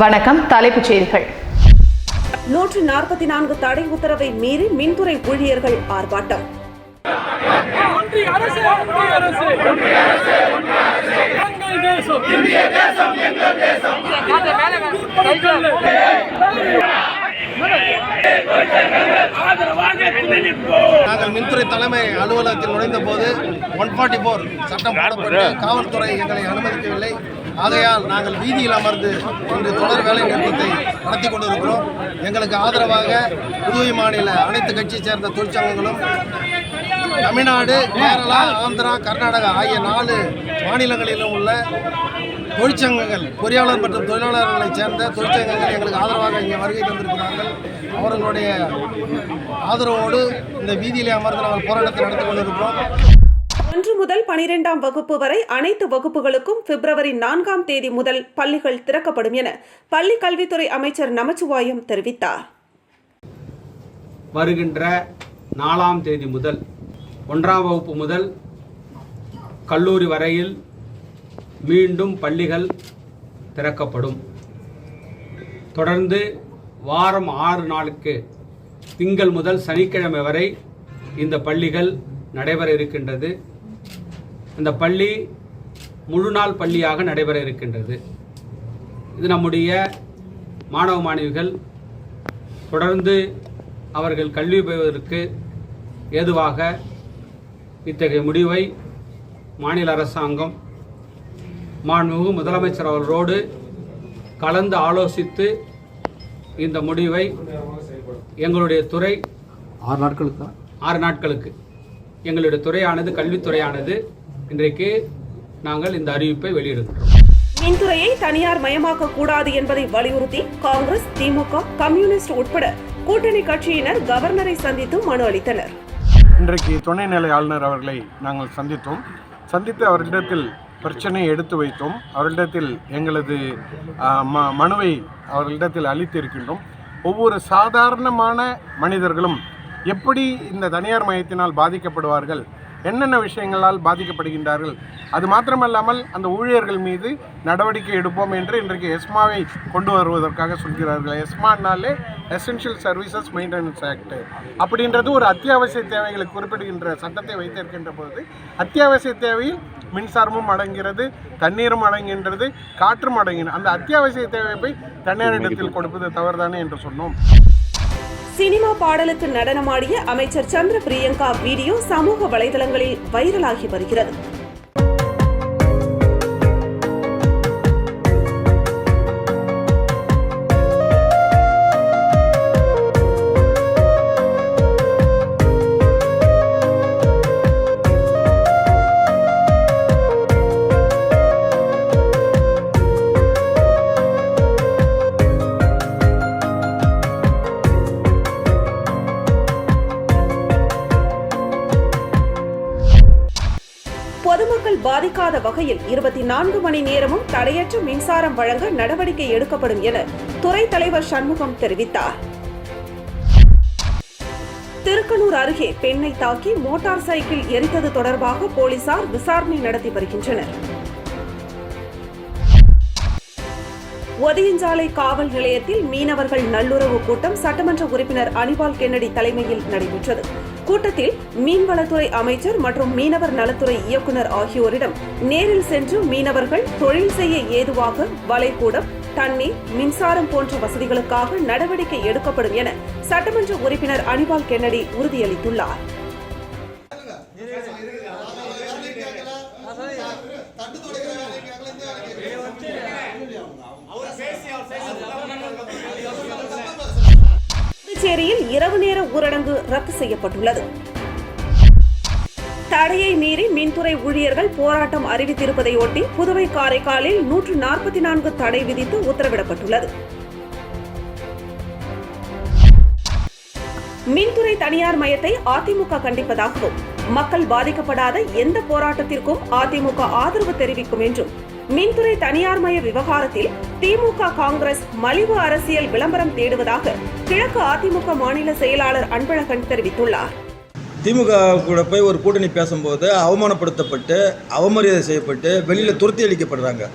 வணக்கம் தலைப்புச் செய்திகள். நூற்று நாற்பத்தி நான்கு தடை உத்தரவை மீறி மின்துறை ஊழியர்கள் ஆர்ப்பாட்டம். நாங்கள் மின்துறை தலைமை அலுவலகத்தில் நுழைந்த போது ஒன் ஃபார்ட்டி ஃபோர் சட்டம் போடப்பட்டு காவல்துறை எங்களை அனுமதிக்கவில்லை. ஆகையால் நாங்கள் வீதியில் அமர்ந்து இன்று தொடர் வேலை நிறுத்தத்தை நடத்தி கொண்டிருக்கிறோம். எங்களுக்கு ஆதரவாக புதுவை மாநில அனைத்து கட்சியை சேர்ந்த தொழிற்சங்கங்களும் தமிழ்நாடு கேரளா ஆந்திரா கர்நாடகா ஆகிய நாலு மாநிலங்களிலும் உள்ள தொழிற்சங்கங்கள் பொறியாளர் மற்றும் தொழிலாளர்களைச் சேர்ந்த தொழிற்சங்கங்கள் எங்களுக்கு ஆதரவாக இங்கே வருகை தந்திருக்கிறார்கள். அவர்களுடைய ஆதரவோடு இந்த வீதியிலே அமர்ந்து நாங்கள் போராட்டத்தை நடத்தி கொண்டிருக்கிறோம். ஒன்று முதல் பனிரெண்டாம் வகுப்பு வரை அனைத்து வகுப்புகளுக்கும் பிப்ரவரி நான்காம் தேதி முதல் பள்ளிகள் திறக்கப்படும் என பள்ளி கல்வித்துறை அமைச்சர் நமச்சிவாயம் தெரிவித்தார். வருகின்ற நாலாம் தேதி முதல் ஒன்றாம் வகுப்பு முதல் கல்லூரி வரையில் மீண்டும் பள்ளிகள் திறக்கப்படும். தொடர்ந்து வாரம் ஆறு நாளுக்கு திங்கள் முதல் சனிக்கிழமை வரை இந்த பள்ளிகள் நடைபெற இருக்கின்றது. இந்த பள்ளி முழு நாள் பள்ளியாக நடைபெற இருக்கின்றது. இது நம்முடைய மாணவ மாணவிகள் தொடர்ந்து அவர்கள் கல்வி பெறுவதற்கு ஏதுவாக இத்தகைய முடிவை மாநில அரசாங்கம் மாண்புமிகு முதலமைச்சர் அவர்களோடு கலந்து ஆலோசித்து இந்த முடிவை எங்களுடைய துறை ஆறு நாட்களுக்கு? ஆறு நாட்களுக்கு. எங்களுடைய துறையானது கல்வித்துறையானது இன்றைக்கு நாங்கள் இந்த அறிவிப்பை வெளியிடுகிறோம் மின்துறையை தனியார் மயமாக்க கூடாது என்பதை வலியுறுத்தி காங்கிரஸ் திமுக கம்யூனிஸ்ட் உட்பட கூட்டணி கட்சியினர் கவர்னரை சந்தித்து மனு அளித்தனர். இன்றைக்கு துணைநிலை ஆளுநர் அவர்களை நாங்கள் சந்தித்தோம். சந்தித்து அவர்களிடத்தில் பிரச்சனையை எடுத்து வைத்தோம். அவர்களிடத்தில் எங்களது ம மனுவை அவர்களிடத்தில் அளித்திருக்கின்றோம். ஒவ்வொரு சாதாரணமான மனிதர்களும் எப்படி இந்த தனியார் மையத்தினால் பாதிக்கப்படுவார்கள் என்னென்ன விஷயங்களால் பாதிக்கப்படுகின்றார்கள்? அது மாத்திரமல்லாமல் அந்த ஊழியர்கள் மீது நடவடிக்கை எடுப்போம் என்று இன்றைக்கு எஸ்மாவை கொண்டு வருவதற்காக சொல்கிறார்கள். எஸ்மானாலே எசென்ஷியல் சர்வீசஸ் மெயின்டெனன்ஸ் ஆக்ட் அப்படின்றது ஒரு அத்தியாவசிய தேவைகளை குறிப்பிடுகின்ற சட்டத்தை வைத்திருக்கின்ற போது அத்தியாவசிய தேவையில் மின்சாரமும் அடங்கிறது தண்ணீரும் அடங்குகின்றது காற்றும் அடங்கின அந்த அத்தியாவசிய தேவையை போய் தனியாரிடத்தில் கொடுப்பது தவறுதானே என்று சொன்னோம். சினிமா பாடலுக்கு நடனமாடிய அமைச்சர் சந்திர பிரியங்கா வீடியோ சமூக வலைதளங்களில் வைரலாகி வருகிறது. பொதுமக்கள் வகையில் இருபத்தி நான்கு மணி நேரமும் தடையற்ற மின்சாரம் வழங்க நடவடிக்கை எடுக்கப்படும் என துறை தலைவர் சண்முகம் தெரிவித்தார். திருக்கனூர் அருகே பெண்ணை தாக்கி மோட்டார் சைக்கிள் எரித்தது தொடர்பாக போலீசார் விசாரணை நடத்தி வருகின்றனர். ஒதியஞ்சாலை காவல் நிலையத்தில் மீனவர்கள் நல்லுறவு கூட்டம் சட்டமன்ற உறுப்பினர் அனிபால் கென்னடி தலைமையில் நடைபெற்றது. கூட்டத்தில் மீன்வளத்துறை அமைச்சர் மற்றும் மீனவர் நலத்துறை இயக்குநர் ஆகியோரிடம் நேரில் சென்று மீனவர்கள் தொழில் செய்ய ஏதுவாக வலைக்கூடம் தண்ணீர் மின்சாரம் போன்ற வசதிகளுக்காக நடவடிக்கை எடுக்கப்படும் என சட்டமன்ற உறுப்பினர் அனிபால் கென்னடி உறுதியளித்துள்ளார். புதுச்சேரியில் இரவு நேர ஊரடங்கு ரத்து செய்யப்பட்டுள்ளது. தடையை மீறி மின்துறை ஊழியர்கள் போராட்டம் அறிவித்திருப்பதையொட்டி புதுவை காரைக்காலில் நூற்று நாற்பத்தி நான்கு தடை விதித்து உத்தரவிடப்பட்டுள்ளது. மின்துறை தனியார் மையத்தை அதிமுக கண்டிப்பதாகவும் மக்கள் பாதிக்கப்படாத எந்த போராட்டத்திற்கும் அதிமுக ஆதரவு தெரிவிக்கும் என்றும் மின்துறை தனியார் மய விவகாரத்தில் திமுக காங்கிரஸ் மலிவு அரசியல் விளம்பரம் தேடுவதாக கிழக்கு அதிமுக மாநில செயலாளர் அன்பழகன் தெரிவித்துள்ளார். திமுக கூட போய் ஒரு கூட்டணி பேசும்போது அவமானப்படுத்தப்பட்டு அவமரியாதை செய்யப்பட்டு வெளியில் துரத்தி அளிக்கப்படுறாங்க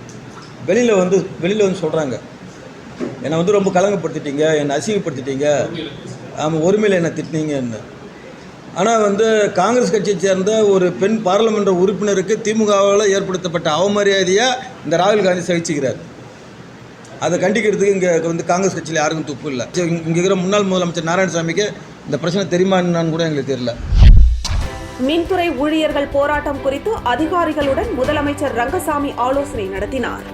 வெளியில் வந்து வெளியில் வந்து சொல்கிறாங்க என்னை வந்து ரொம்ப கலங்கப்படுத்திட்டீங்க என்னை அசிங்கப்படுத்திட்டீங்க. ஆமாம் ஒருமையில் என்னை திட்டினீங்கன்னு. ஆனால் வந்து காங்கிரஸ் கட்சியை சேர்ந்த ஒரு பெண் பாராளுமன்ற உறுப்பினருக்கு திமுகவால் ஏற்படுத்தப்பட்ட அவமரியாதையாக இந்த ராகுல் காந்தி சகிச்சுக்கிறார். அதை கண்டிக்கிறதுக்கு இங்கே வந்து காங்கிரஸ் கட்சியில் யாருக்கும் துப்பு இல்லை. இங்கே இருக்கிற முன்னாள் முதலமைச்சர் நாராயணசாமிக்கு இந்த பிரச்சனை தெரியுமா கூட எங்களுக்கு தெரியல. மின்துறை ஊழியர்கள் போராட்டம் குறித்து அதிகாரிகளுடன் முதலமைச்சர் ரங்கசாமி ஆலோசனை நடத்தினார்.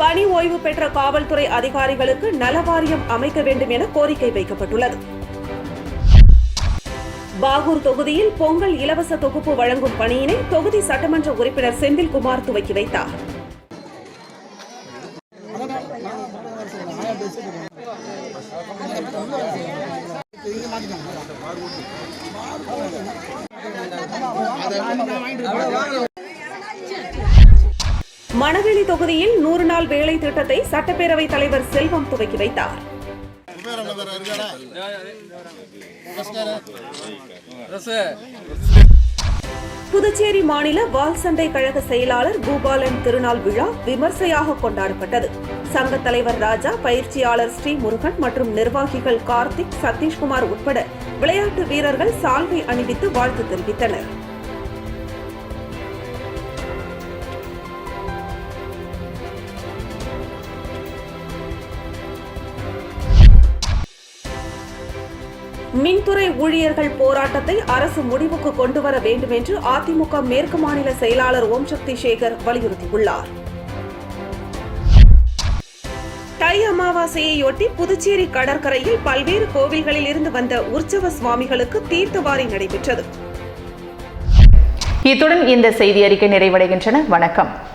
பணி ஓய்வு பெற்ற காவல்துறை அதிகாரிகளுக்கு நலவாரியம் அமைக்க வேண்டும் என கோரிக்கை வைக்கப்பட்டுள்ளது. பாகூர் தொகுதியில் பொங்கல் இலவச தொகுப்பு வழங்கும் பணியினை தொகுதி சட்டமன்ற உறுப்பினர் செந்தில்குமார் துவக்கி வைத்தார். மணவெளி தொகுதியில் நூறு நாள் வேலை திட்டத்தை சட்டப்பேரவைத் தலைவர் செல்வம் துவக்கி வைத்தார். புதுச்சேரி மாநில வால் சண்டை கழக செயலாளர் பூபாலன் திருநாள் விழா விமர்சையாக கொண்டாடப்பட்டது. சங்க தலைவர் ராஜா பயிற்சியாளர் ஸ்ரீ முருகன் மற்றும் நிர்வாகிகள் கார்த்திக் சதீஷ்குமார் உட்பட விளையாட்டு வீரர்கள் சால்வை அணிவித்து வாழ்த்து தெரிவித்தனர். மின்துறை ஊழியர்கள் போராட்டத்தை அரசு முடிவுக்கு கொண்டு வர வேண்டும் என்று அதிமுக மேற்கு மாநில செயலாளர் ஓம் சக்தி சேகர் வலியுறுத்தியுள்ளார். தை அமாவாசையையொட்டி புதுச்சேரி கடற்கரையில் பல்வேறு கோவில்களில் இருந்து வந்த உற்சவ சுவாமிகளுக்கு தீர்த்தவாரி நடைபெற்றது. இத்துடன் இந்த செய்தி அறிக்கை நிறைவடைகின்றன. வணக்கம்.